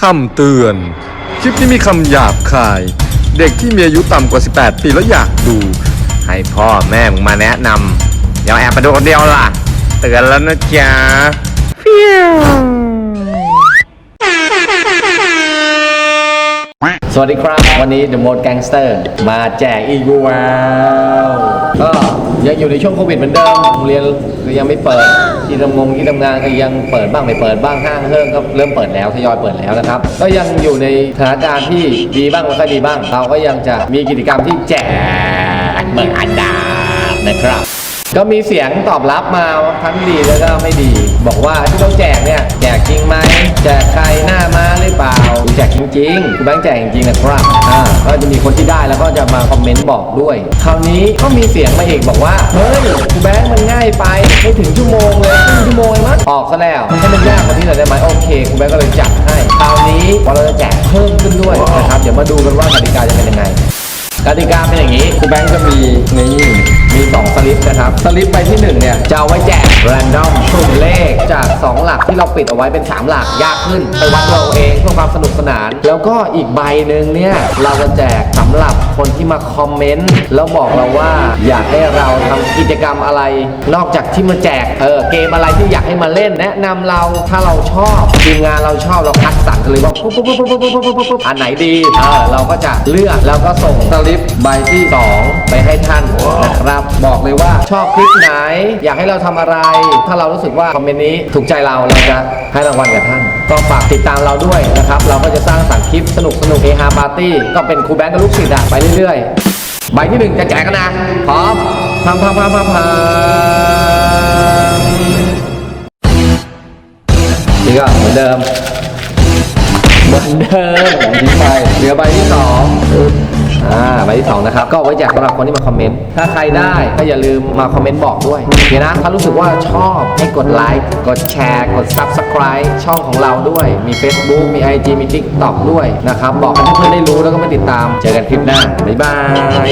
คำเตือน คลิปนี้มีคำหยาบคาย เด็กที่มีอายุต่ำกว่า 18 ปีแล้วอยากดู ให้พ่อแม่มึงมาแนะนำอย่าแอบไปดูคนเดียวล่ะ เตือนแล้วนะจ๊ะฟิวสวัสดีครับ วันนี้ The Mode Gangster มาแจกอีกแล้วก็ ยังอยู่ในช่วงโควิดเหมือนเดิมโรงเรียนก็ยังไม่เปิดที่ทำงงที่ทำงานก็ยังเปิดบ้างไม่เปิดบ้างห้างเฮิ่งก็เริ่มเปิดแล้วทยอยเปิดแล้วนะครับ ก็ยังอยู่ในสถานการณ์ที่ดีบ้างไม่ค่อยดีบ้าง เราก็ยังจะมีกิจกรรมที่แจกเมืองอันดาบนะครับก็มีเสียงตอบรับมาทั้งดีแล้วก็ไม่ดี บอกว่าที่ต้องแจกเนี่ย จริงไหมแจกใครหน้ามาหรือเปล่าแจกจริงๆคุณแบงค์แจกจริงๆนะครับอ่าก็จะมีคนที่ได้แล้วก็จะมาคอมเมนต์บอกด้วย คราวนี้ก็มีเสียงมาอีกบอกว่าเฮ้ยคุณแบงค์มันง่ายไปไม่ถึงชั่วโมงเลยครึ่งชั่วโมงเองมั้งออกซะแล้วให้มันยากกว่าที่หน่อยได้ไหมโอเคคุณแบงค์ก็เลยจัดให้คราวนี้เราจะแจกเพิ่มขึ้นด้วยนะครับเดี๋ยวมาดูกันว่ากติกาจะเป็นยังไงกติกาเป็นอย่างนี้คุณแบงค์จะมีนี่ 2 สลิปนะครับ สลิปใบที่1เนี่ยจะเอาไว้แจกแรนดอมสุ่มเลขจาก 2 หลักที่เราปิดเอาไว้เป็น 3 หลักยากขึ้น ไปวัดเราเองเพื่อความส แล้วก็อีกใบหนึ่งเนี่ย เราจะแจกสำหรับคนที่มาคอมเมนต์แล้วบอกเราว่าอยากให้เราทำกิจกรรมอะไร นอกจากที่มาแจกเออเกมอะไรที่อยากให้มาเล่น แนะนำเราถ้าเราชอบทีมงานเราชอบเราคัดสรรกันเลยว่าปุ๊บปุ๊บปุ๊บปุ๊บปุ๊บปุ๊บปุ๊บอันไหนดีเออเราก็จะเลือกแล้วก็ส่งสลิปใบที่สองไปให้ท่านนะครับบอกเลยว่าชอบคลิปไหน อยากให้เราทำอะไร ถ้าเรารู้สึกว่าคอมเมนต์นี้ถูกใจเราเราจะให้รางวัลกับท่าน ก็ฝากติดตามเราด้วยนะครับ เราก็จะสร้างสรรค์คลิปสนุกสนุกเฮฮาปาร์ตี้ก็เป็นครูแบงค์กับลูกศิษย์อะไปเรื่อยๆ ใบที่หนึ่งจะแจกกันนะพร้อมพังพังพังพังพังนี่ก็เหมือนเดิมเหมือนเดิมทิ้งไปเหลือใบที่สอง อ่าใบที่สองนะครับก็ไว้แจกสำหรับคนที่มาคอมเมนต์ถ้าใครได้ก็อย่าลืมมาคอมเมนต์บอกด้วยโอเคนะถ้ารู้สึกว่าชอบให้กดไลค์กดแชร์ กด Subscribe ช่องของเราด้วยมี Facebook มี IG มี TikTok ด้วยนะครับ บอกให้เพื่อนๆได้รู้แล้วก็มาติดตาม เจอกันคลิปหน้า บ๊ายบาย